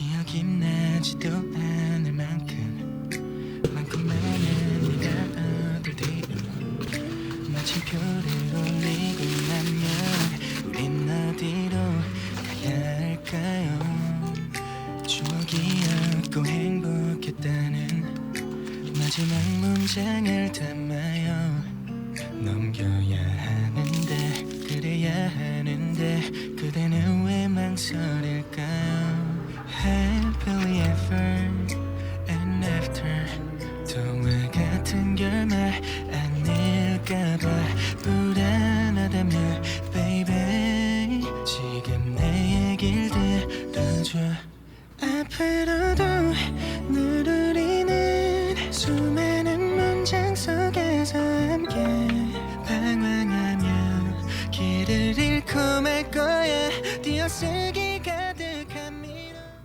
기억이 나지도 않을 만큼 많고 많은 네가 어딜 뒤로 마침표를 올리고 나면 우린 어디로 가야 할까요? 추억이었고 행복했다는 마지막 문장을 담아요 멈춰 앞으로도 늘 우리는 수많은 문장 속에서 함께 방황하며 길을 잃고 말 거야. 뛰었을